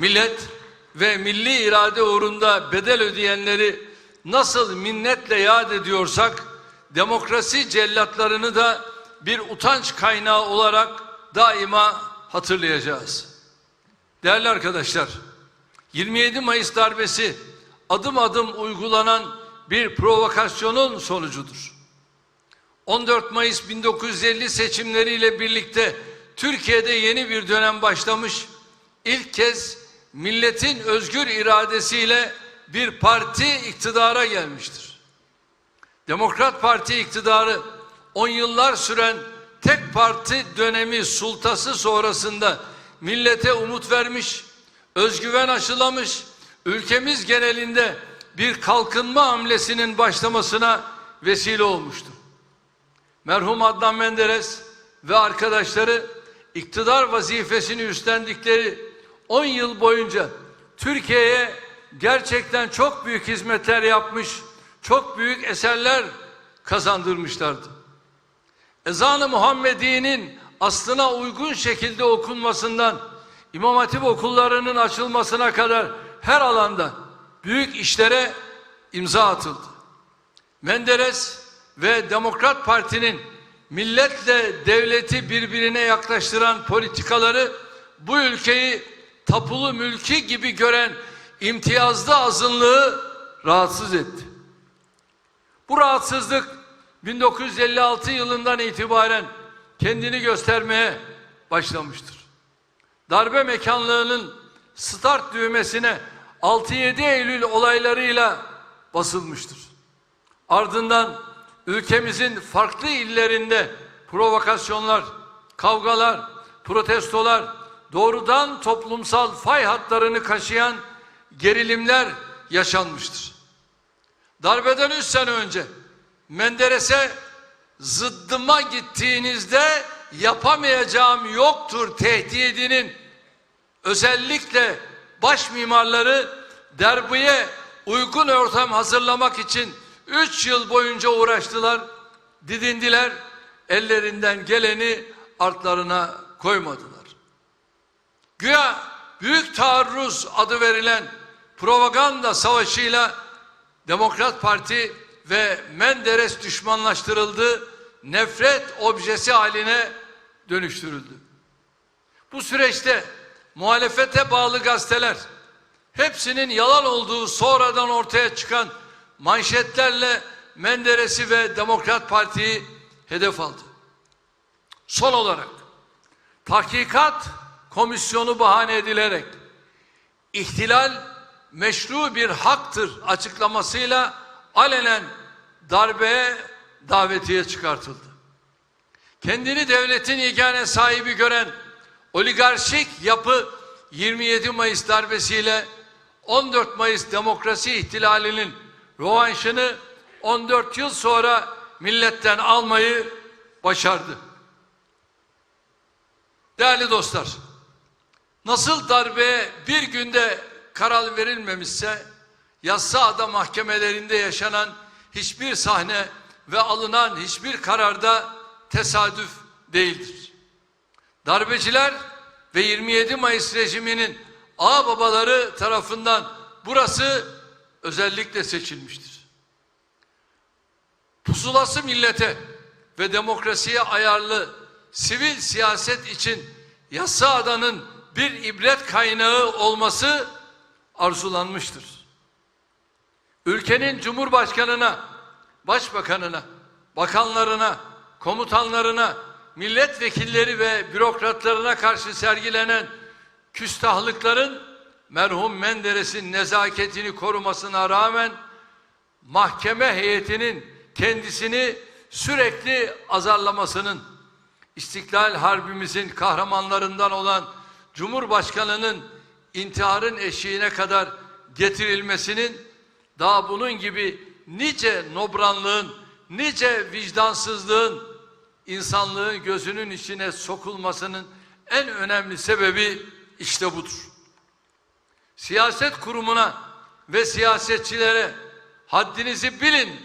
Millet ve milli irade uğrunda bedel ödeyenleri nasıl minnetle yad ediyorsak demokrasi cellatlarını da bir utanç kaynağı olarak daima hatırlayacağız. Değerli arkadaşlar, 27 Mayıs darbesi adım adım uygulanan bir provokasyonun sonucudur. 14 Mayıs 1950 seçimleriyle birlikte Türkiye'de yeni bir dönem başlamış. İlk kez milletin özgür iradesiyle bir parti iktidara gelmiştir. Demokrat Parti iktidarı 10 yıllar süren tek parti dönemi sultası sonrasında millete umut vermiş, özgüven aşılamış, ülkemiz genelinde bir kalkınma hamlesinin başlamasına vesile olmuştur. Merhum Adnan Menderes ve arkadaşları iktidar vazifesini üstlendikleri 10 yıl boyunca Türkiye'ye gerçekten çok büyük hizmetler yapmış, çok büyük eserler kazandırmışlardı. Ezan-ı Muhammedi'nin aslına uygun şekilde okunmasından İmam Hatip okullarının açılmasına kadar her alanda büyük işlere imza atıldı. Menderes ve Demokrat Parti'nin milletle devleti birbirine yaklaştıran politikaları bu ülkeyi tapulu mülki gibi gören imtiyazlı azınlığı rahatsız etti. Bu rahatsızlık 1956 yılından itibaren kendini göstermeye başlamıştır. Darbe mekanlığının start düğmesine 6-7 Eylül olaylarıyla basılmıştır. Ardından ülkemizin farklı illerinde provokasyonlar, kavgalar, protestolar, doğrudan toplumsal fay hatlarını kaşıyan gerilimler yaşanmıştır. Darbeden üç sene önce Menderes'e zıddıma gittiğinizde yapamayacağım yoktur tehdidinin özellikle baş mimarları derbiye uygun ortam hazırlamak için üç yıl boyunca uğraştılar, didindiler, ellerinden geleni artlarına koymadılar. Güya büyük taarruz adı verilen propaganda savaşıyla Demokrat Parti ve Menderes düşmanlaştırıldı, nefret objesi haline dönüştürüldü. Bu süreçte muhalefete bağlı gazeteler hepsinin yalan olduğu sonradan ortaya çıkan manşetlerle Menderes'i ve Demokrat Parti'yi hedef aldı. Son olarak tahkikat komisyonu bahane edilerek ihtilal meşru bir haktır açıklamasıyla alenen darbeye davetiye çıkartıldı. Kendini devletin yegane sahibi gören oligarşik yapı 27 Mayıs darbesiyle 14 Mayıs demokrasi ihtilalinin rovanşını 14 yıl sonra milletten almayı başardı. Değerli dostlar, nasıl darbeye bir günde karar verilmemişse, yassıada mahkemelerinde yaşanan hiçbir sahne ve alınan hiçbir kararda tesadüf değildir. Darbeciler ve 27 Mayıs rejiminin ağ babaları tarafından burası özellikle seçilmiştir. Pusulası millete ve demokrasiye ayarlı sivil siyaset için Yassıada'nın bir ibret kaynağı olması arzulanmıştır. Ülkenin Cumhurbaşkanına, Başbakanına, bakanlarına, komutanlarına, milletvekilleri ve bürokratlarına karşı sergilenen küstahlıkların merhum Menderes'in nezaketini korumasına rağmen mahkeme heyetinin kendisini sürekli azarlamasının İstiklal Harbimizin kahramanlarından olan Cumhurbaşkanı'nın intiharın eşiğine kadar getirilmesinin daha bunun gibi nice nobranlığın, nice vicdansızlığın insanlığın gözünün içine sokulmasının en önemli sebebi işte budur. Siyaset kurumuna ve siyasetçilere haddinizi bilin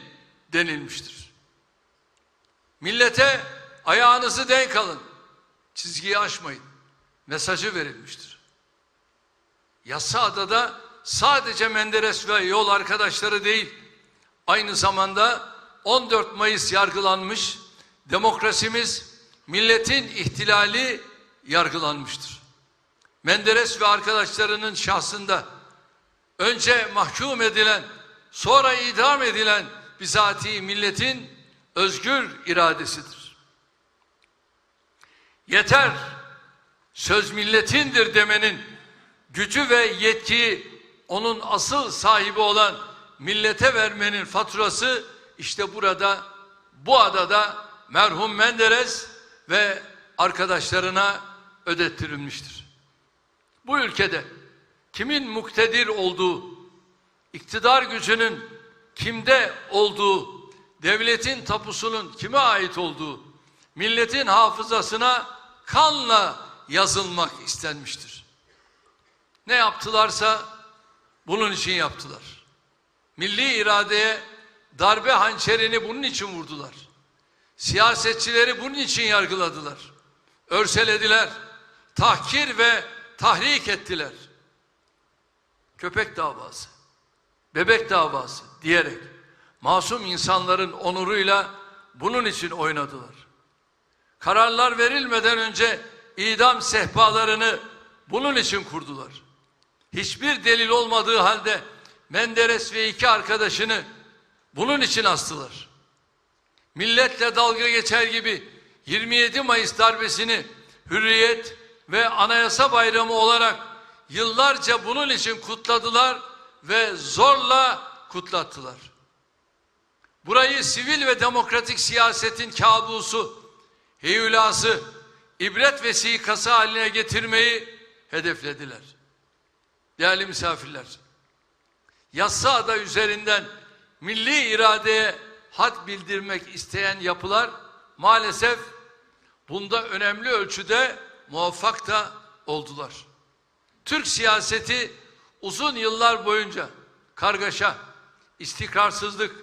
denilmiştir. Millete ayağınızı denk alın, çizgiyi aşmayın mesajı verilmiştir. Yassıada'da sadece Menderes ve yol arkadaşları değil, aynı zamanda 14 Mayıs yargılanmış, demokrasimiz, milletin ihtilali yargılanmıştır. Menderes ve arkadaşlarının şahsında önce mahkum edilen, sonra idam edilen bizatihi milletin özgür iradesidir. Yeter, söz milletindir demenin gücü ve yetkiyi onun asıl sahibi olan millete vermenin faturası işte burada, bu adada merhum Menderes ve arkadaşlarına ödettirilmiştir. Bu ülkede kimin muktedir olduğu, iktidar gücünün kimde olduğu, devletin tapusunun kime ait olduğu, milletin hafızasına kanla yazılmak istenmiştir. Ne yaptılarsa bunun için yaptılar. Milli iradeye darbe hançerini bunun için vurdular. Siyasetçileri bunun için yargıladılar. Örselediler. Tahkir ve tahrik ettiler. Köpek davası, bebek davası diyerek masum insanların onuruyla bunun için oynadılar. Kararlar verilmeden önce idam sehpalarını bunun için kurdular. Hiçbir delil olmadığı halde Menderes ve iki arkadaşını bunun için astılar. Milletle dalga geçer gibi 27 Mayıs darbesini hürriyet ve anayasa bayramı olarak yıllarca bunun için kutladılar ve zorla kutlattılar. Burayı sivil ve demokratik siyasetin kabusu, heyulası, ibret vesikası haline getirmeyi hedeflediler. Değerli misafirler, Yassıada üzerinden milli iradeye had bildirmek isteyen yapılar maalesef bunda önemli ölçüde muvaffak da oldular. Türk siyaseti uzun yıllar boyunca kargaşa, istikrarsızlık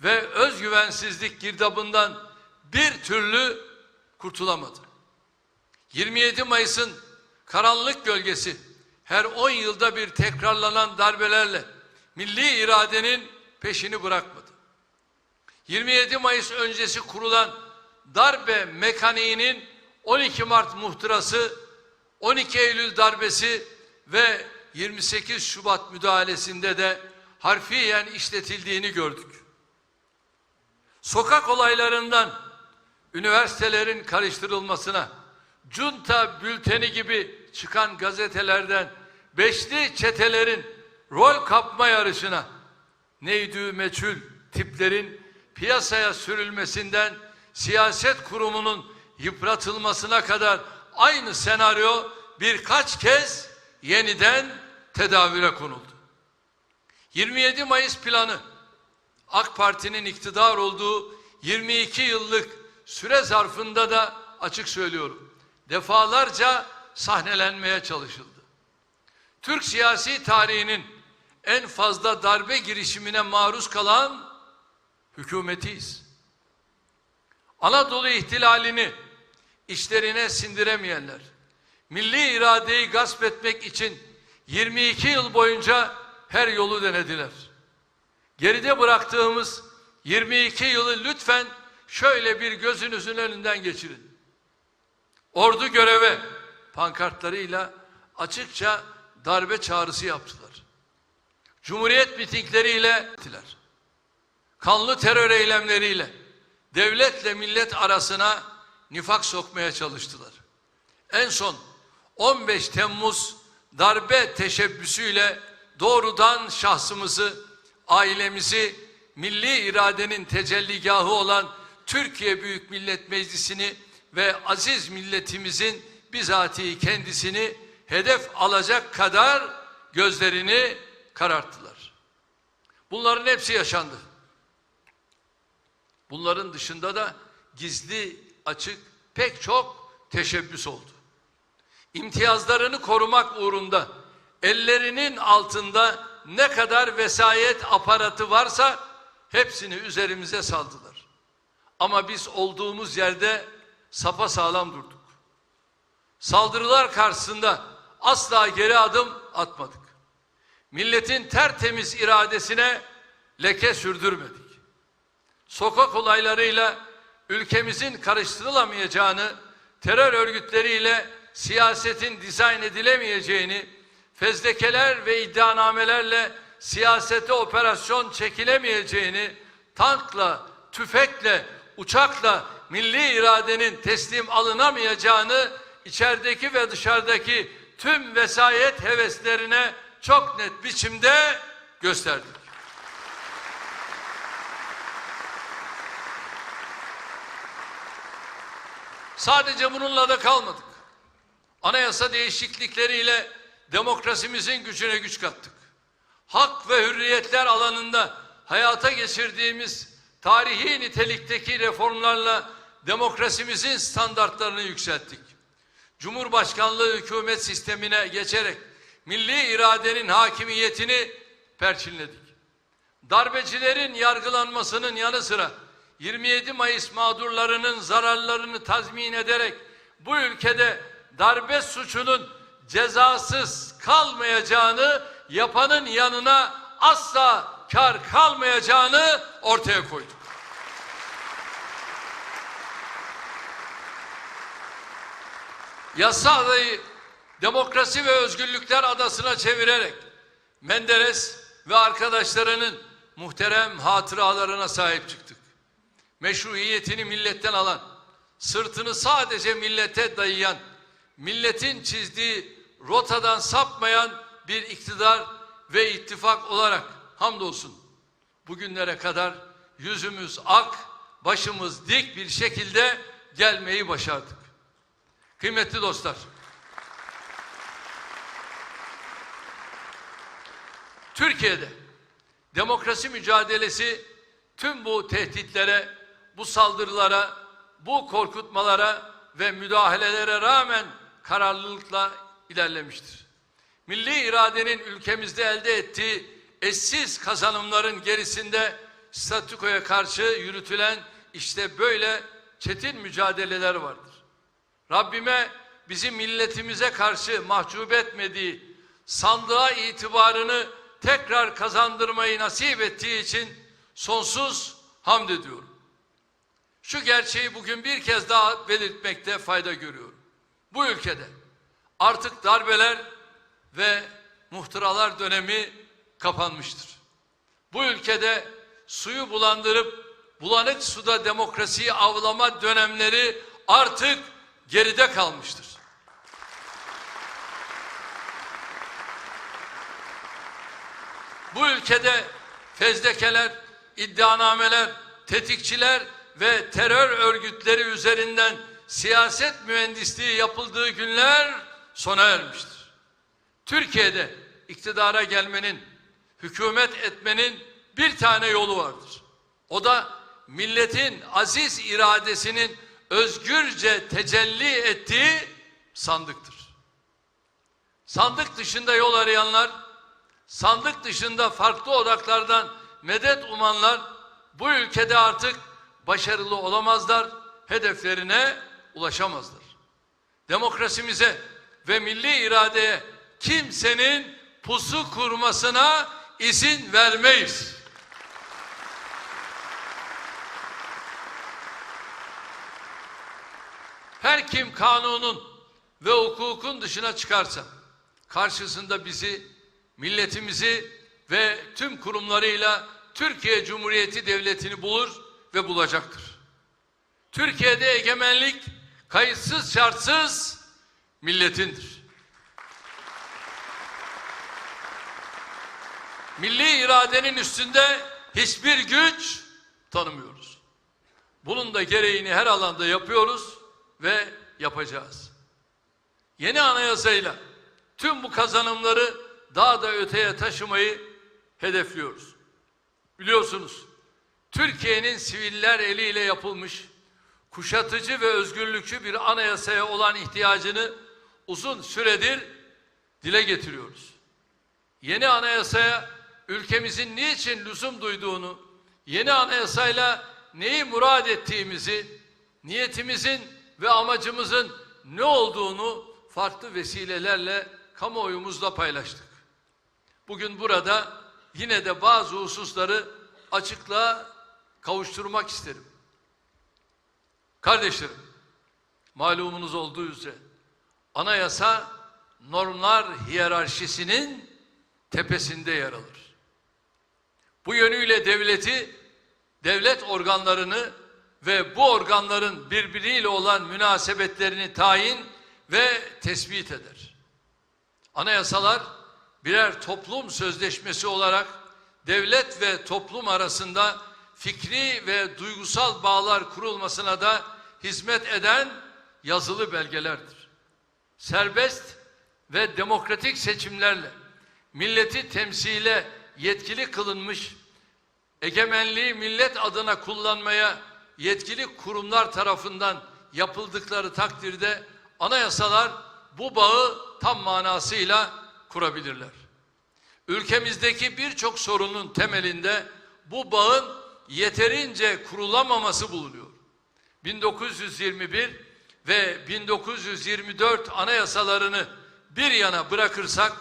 ve özgüvensizlik girdabından bir türlü kurtulamadı. 27 Mayıs'ın karanlık gölgesi her 10 yılda bir tekrarlanan darbelerle milli iradenin peşini bırakmadı. 27 Mayıs öncesi kurulan darbe mekaniğinin 12 Mart muhtırası, 12 Eylül darbesi ve 28 Şubat müdahalesinde de harfiyen işletildiğini gördük. Sokak olaylarından üniversitelerin karıştırılmasına, junta bülteni gibi çıkan gazetelerden beşli çetelerin rol kapma yarışına, neydü meçhul tiplerin piyasaya sürülmesinden siyaset kurumunun yıpratılmasına kadar aynı senaryo birkaç kez yeniden tedavüle konuldu. 27 Mayıs planı AK Parti'nin iktidar olduğu 22 yıllık süre zarfında da açık söylüyorum. Defalarca sahnelenmeye çalışıldı. Türk siyasi tarihinin en fazla darbe girişimine maruz kalan hükümetiyiz. Anadolu ihtilalini işlerine sindiremeyenler, milli iradeyi gasp etmek için 22 yıl boyunca her yolu denediler. Geride bıraktığımız 22 yılı lütfen şöyle bir gözünüzün önünden geçirin. Ordu göreve pankartlarıyla açıkça darbe çağrısı yaptılar. Cumhuriyet mitingleriyle ettiler. Kanlı terör eylemleriyle devletle millet arasına nifak sokmaya çalıştılar. En son 15 Temmuz darbe teşebbüsüyle doğrudan şahsımızı, ailemizi, milli iradenin tecelligahı olan Türkiye Büyük Millet Meclisi'ni ve aziz milletimizin bizatihi kendisini hedef alacak kadar gözlerini kararttılar. Bunların hepsi yaşandı. Bunların dışında da gizli açık pek çok teşebbüs oldu. İmtiyazlarını korumak uğrunda ellerinin altında ne kadar vesayet aparatı varsa hepsini üzerimize saldılar. Ama biz olduğumuz yerde sapa sağlam durduk. Saldırılar karşısında asla geri adım atmadık. milletin tertemiz iradesine leke sürdürmedik. Sokak olaylarıyla ülkemizin karıştırılamayacağını, terör örgütleriyle siyasetin dizayn edilemeyeceğini, fezlekeler ve iddianamelerle siyasete operasyon çekilemeyeceğini, tankla, tüfekle, uçakla milli iradenin teslim alınamayacağını içerideki ve dışarıdaki tüm vesayet heveslerine çok net biçimde gösterdik. Sadece bununla da kalmadık. Anayasa değişiklikleriyle demokrasimizin gücüne güç kattık. Hak ve hürriyetler alanında hayata geçirdiğimiz tarihi nitelikteki reformlarla demokrasimizin standartlarını yükselttik. Cumhurbaşkanlığı hükümet sistemine geçerek milli iradenin hakimiyetini perçinledik. Darbecilerin yargılanmasının yanı sıra 27 Mayıs mağdurlarının zararlarını tazmin ederek bu ülkede darbe suçunun cezasız kalmayacağını, yapanın yanına asla kar kalmayacağını ortaya koyduk. Yasa adayı demokrasi ve özgürlükler adasına çevirerek Menderes ve arkadaşlarının muhterem hatıralarına sahip çıktık. Meşruiyetini milletten alan, sırtını sadece millete dayayan, milletin çizdiği rotadan sapmayan bir iktidar ve ittifak olarak hamdolsun bugünlere kadar yüzümüz ak, başımız dik bir şekilde gelmeyi başardık. Kıymetli dostlar, Türkiye'de demokrasi mücadelesi tüm bu tehditlere, bu saldırılara, bu korkutmalara ve müdahalelere rağmen kararlılıkla ilerlemiştir. Milli iradenin ülkemizde elde ettiği eşsiz kazanımların gerisinde statükoya karşı yürütülen işte böyle çetin mücadeleler vardır. Rabbime bizi milletimize karşı mahcup etmediği, sandığa itibarını tekrar kazandırmayı nasip ettiği için sonsuz hamd ediyorum. Şu gerçeği bugün bir kez daha belirtmekte fayda görüyorum. Bu ülkede artık darbeler ve muhtıralar dönemi kapanmıştır. Bu ülkede suyu bulandırıp bulanık suda demokrasiyi avlama dönemleri artık geride kalmıştır. Bu ülkede fezlekeler, iddianameler, tetikçiler ve terör örgütleri üzerinden siyaset mühendisliği yapıldığı günler sona ermiştir. Türkiye'de iktidara gelmenin, hükümet etmenin bir tane yolu vardır. O da milletin aziz iradesinin özgürce tecelli ettiği sandıktır. Sandık dışında yol arayanlar, sandık dışında farklı odaklardan medet umanlar bu ülkede artık başarılı olamazlar, hedeflerine ulaşamazlar. Demokrasimize ve milli iradeye kimsenin pusu kurmasına izin vermeyiz. Her kim kanunun ve hukukun dışına çıkarsa karşısında bizi, milletimizi ve tüm kurumlarıyla Türkiye Cumhuriyeti Devleti'ni bulur ve bulacaktır. Türkiye'de egemenlik kayıtsız şartsız milletindir. Milli iradenin üstünde hiçbir güç tanımıyoruz. Bunun da gereğini her alanda yapıyoruz ve yapacağız. Yeni anayasayla tüm bu kazanımları daha da öteye taşımayı hedefliyoruz. Biliyorsunuz Türkiye'nin siviller eliyle yapılmış kuşatıcı ve özgürlükçü bir anayasaya olan ihtiyacını uzun süredir dile getiriyoruz. Yeni anayasaya ülkemizin niçin lüzum duyduğunu, yeni anayasayla neyi murad ettiğimizi, niyetimizin ve amacımızın ne olduğunu farklı vesilelerle kamuoyumuzla paylaştık. bugün burada yine de bazı hususları açıklığa kavuşturmak isterim. Kardeşlerim, malumunuz olduğu üzere anayasa normlar hiyerarşisinin tepesinde yer alır. Bu yönüyle devleti, devlet organlarını ve bu organların birbiriyle olan münasebetlerini tayin ve tespit eder. Anayasalar birer toplum sözleşmesi olarak devlet ve toplum arasında fikri ve duygusal bağlar kurulmasına da hizmet eden yazılı belgelerdir. Serbest ve demokratik seçimlerle milleti temsile yetkili kılınmış, egemenliği millet adına kullanmaya yetkili kurumlar tarafından yapıldıkları takdirde anayasalar bu bağı tam manasıyla kurabilirler. Ülkemizdeki birçok sorunun temelinde bu bağın yeterince kurulamaması bulunuyor. 1921 ve 1924 anayasalarını bir yana bırakırsak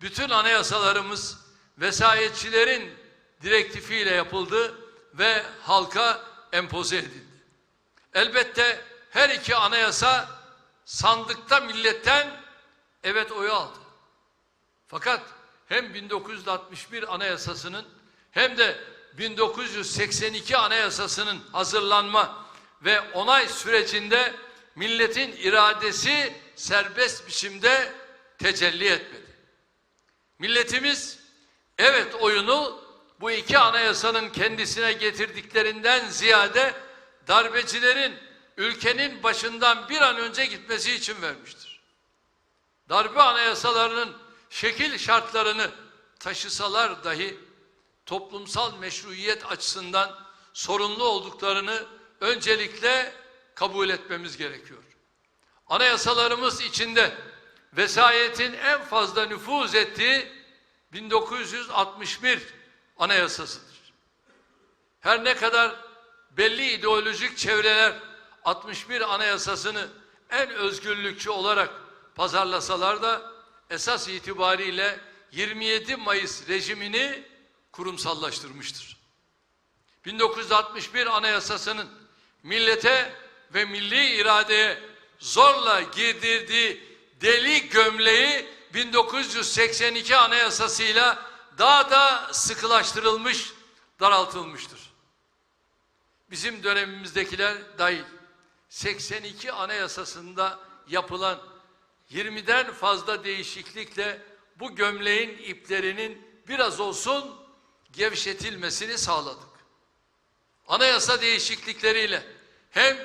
bütün anayasalarımız vesayetçilerin direktifiyle yapıldı ve halka empoze edildi. Elbette her iki anayasa sandıkta milletten evet oyu aldı. Fakat hem 1961 anayasasının hem de 1982 anayasasının hazırlanma ve onay sürecinde milletin iradesi serbest biçimde tecelli etmedi. Milletimiz evet oyunu bu iki anayasanın kendisine getirdiklerinden ziyade darbecilerin ülkenin başından bir an önce gitmesi için vermiştir. Darbe anayasalarının şekil şartlarını taşısalar dahi toplumsal meşruiyet açısından sorunlu olduklarını öncelikle kabul etmemiz gerekiyor. Anayasalarımız içinde vesayetin en fazla nüfuz ettiği 1961 anayasasıdır. Her ne kadar belli ideolojik çevreler 61 anayasasını en özgürlükçü olarak pazarlasalar da esas itibariyle 27 Mayıs rejimini kurumsallaştırmıştır. 1961 anayasasının millete ve milli iradeye zorla giydirdiği deli gömleği 1982 anayasasıyla daha da sıkılaştırılmış, daraltılmıştır. Bizim dönemimizdekiler dahil 82 anayasasında yapılan 20'den fazla değişiklikle bu gömleğin iplerinin biraz olsun gevşetilmesini sağladık. Anayasa değişiklikleriyle hem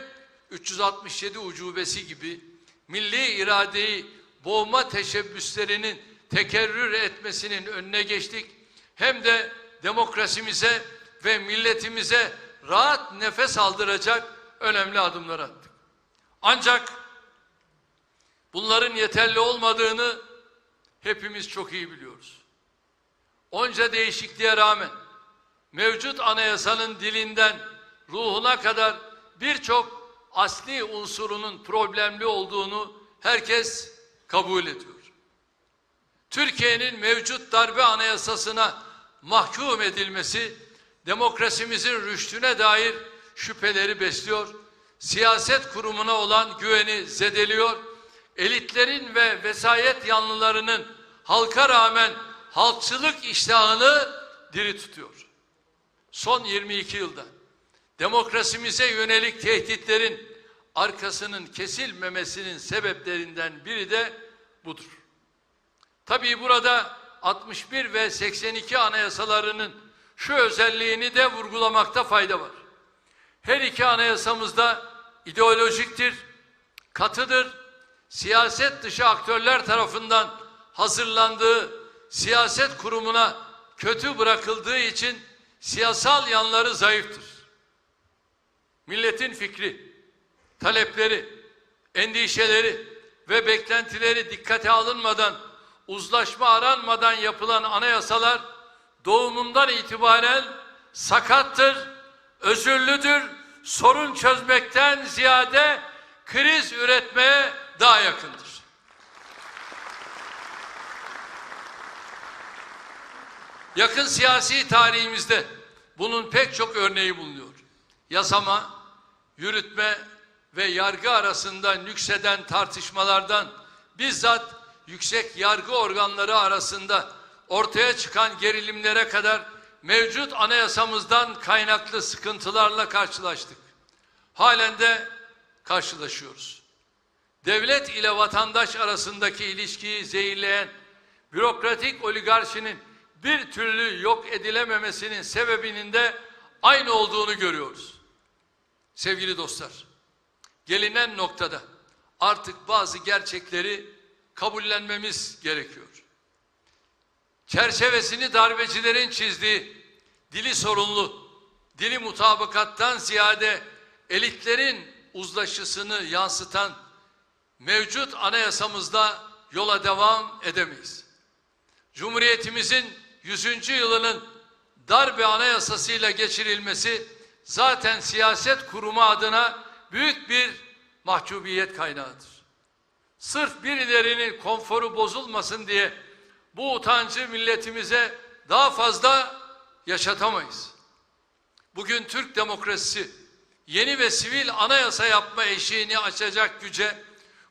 367 ucubesi gibi milli iradeyi boğma teşebbüslerinin tekerrür etmesinin önüne geçtik. Hem de demokrasimize ve milletimize rahat nefes aldıracak önemli adımlar attık. Ancak bunların yeterli olmadığını hepimiz çok iyi biliyoruz. Onca değişikliğe rağmen mevcut anayasanın dilinden ruhuna kadar birçok asli unsurunun problemli olduğunu herkes kabul ediyor. Türkiye'nin mevcut darbe anayasasına mahkum edilmesi demokrasimizin rüştüne dair şüpheleri besliyor, siyaset kurumuna olan güveni zedeliyor, elitlerin ve vesayet yanlılarının halka rağmen halkçılık iştahını diri tutuyor. Son 22 yılda demokrasimize yönelik tehditlerin arkasının kesilmemesinin sebeplerinden biri de budur. Tabii burada 61 ve 82 anayasalarının şu özelliğini de vurgulamakta fayda var. Her iki anayasamızda ideolojiktir, katıdır, siyaset dışı aktörler tarafından hazırlandığı siyaset kurumuna kötü bırakıldığı için siyasal yanları zayıftır. Milletin fikri, talepleri, endişeleri ve beklentileri dikkate alınmadan, uzlaşma aranmadan yapılan anayasalar doğumundan itibaren sakattır, özürlüdür, sorun çözmekten ziyade kriz üretmeye daha yakındır. Yakın siyasi tarihimizde bunun pek çok örneği bulunuyor. Yasama, yürütme ve yargı arasında nükseden tartışmalardan bizzat yüksek yargı organları arasında ortaya çıkan gerilimlere kadar mevcut anayasamızdan kaynaklı sıkıntılarla karşılaştık. Halen de karşılaşıyoruz. Devlet ile vatandaş arasındaki ilişkiyi zehirleyen bürokratik oligarşinin bir türlü yok edilememesinin sebebinin de aynı olduğunu görüyoruz. Sevgili dostlar, gelinen noktada artık bazı gerçekleri kabullenmemiz gerekiyor. Çerçevesini darbecilerin çizdiği, dili sorunlu, dili mutabakattan ziyade elitlerin uzlaşısını yansıtan mevcut anayasamızda yola devam edemeyiz. Cumhuriyetimizin 100. yılının darbe anayasasıyla geçirilmesi zaten siyaset kurumu adına büyük bir mahcubiyet kaynağıdır. Sırf birilerinin konforu bozulmasın diye bu utancı milletimize daha fazla yaşatamayız. Bugün Türk demokrasisi yeni ve sivil anayasa yapma eşiğini açacak güce,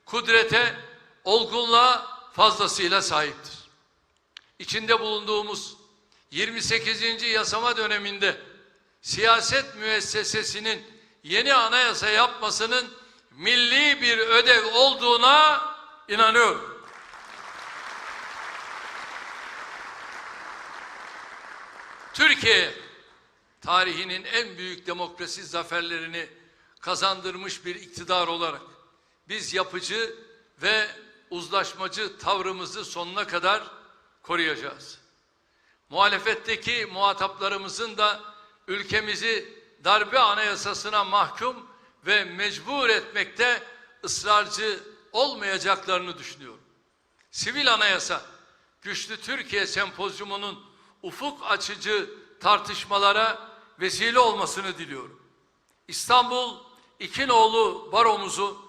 kudrete, olgunluğa fazlasıyla sahiptir. İçinde bulunduğumuz 28. yasama döneminde siyaset müessesesinin yeni anayasa yapmasının milli bir ödev olduğuna inanıyorum. Türkiye tarihinin en büyük demokrasi zaferlerini kazandırmış bir iktidar olarak biz yapıcı ve uzlaşmacı tavrımızı sonuna kadar koruyacağız. Muhalefetteki muhataplarımızın da ülkemizi darbe anayasasına mahkum ve mecbur etmekte ısrarcı olmayacaklarını düşünüyorum. Sivil anayasa, güçlü Türkiye sempozyumunun ufuk açıcı tartışmalara vesile olmasını diliyorum. İstanbul İkinoğlu baromuzu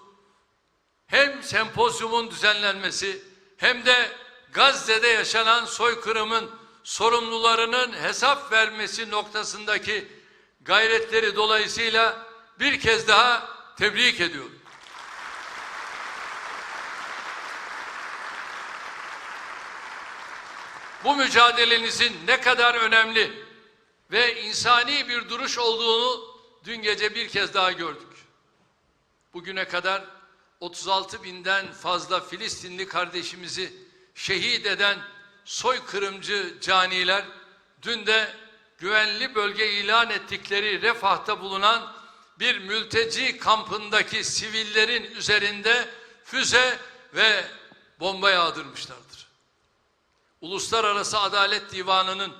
hem sempozyumun düzenlenmesi hem de Gazze'de yaşanan soykırımın sorumlularının hesap vermesi noktasındaki gayretleri dolayısıyla bir kez daha tebrik ediyorum. Bu mücadelenizin ne kadar önemli ve insani bir duruş olduğunu dün gece bir kez daha gördük. Bugüne kadar 36 binden fazla Filistinli kardeşimizi şehit eden soykırımcı caniler dün de güvenli bölge ilan ettikleri Refah'ta bulunan bir mülteci kampındaki sivillerin üzerinde füze ve bomba yağdırmışlardır. Uluslararası Adalet Divanı'nın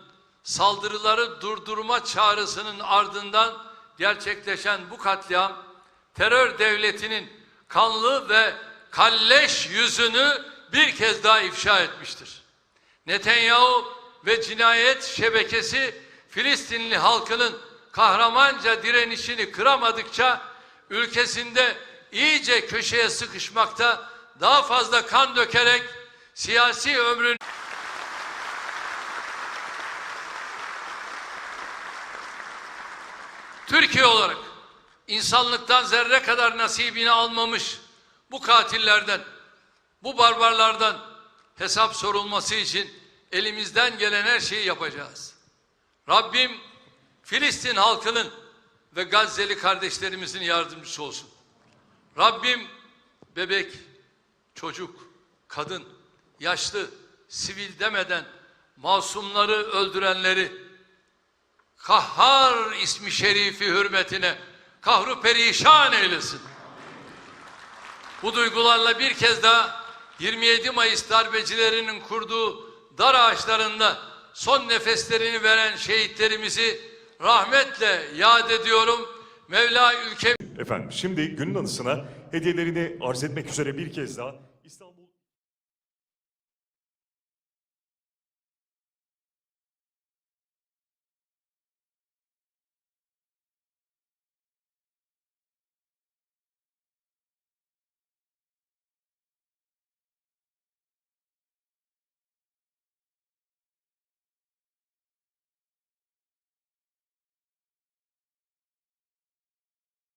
saldırıları durdurma çağrısının ardından gerçekleşen bu katliam terör devletinin kanlı ve kalleş yüzünü bir kez daha ifşa etmiştir. Netanyahu ve cinayet şebekesi Filistinli halkının kahramanca direnişini kıramadıkça ülkesinde iyice köşeye sıkışmakta daha fazla kan dökerek siyasi ömrün Türkiye olarak insanlıktan zerre kadar nasibini almamış bu katillerden, bu barbarlardan hesap sorulması için elimizden gelen her şeyi yapacağız. Rabbim Filistin halkının ve Gazze'li kardeşlerimizin yardımcısı olsun. Rabbim bebek, çocuk, kadın, yaşlı, sivil demeden masumları öldürenleri Kahhar ismi şerifi hürmetine kahru perişan eylesin. Bu duygularla bir kez daha 27 Mayıs darbecilerinin kurduğu dar ağaçlarında son nefeslerini veren şehitlerimizi rahmetle yad ediyorum. Mevla ülke Efendim şimdi günün anısına hediyelerini arz etmek üzere bir kez daha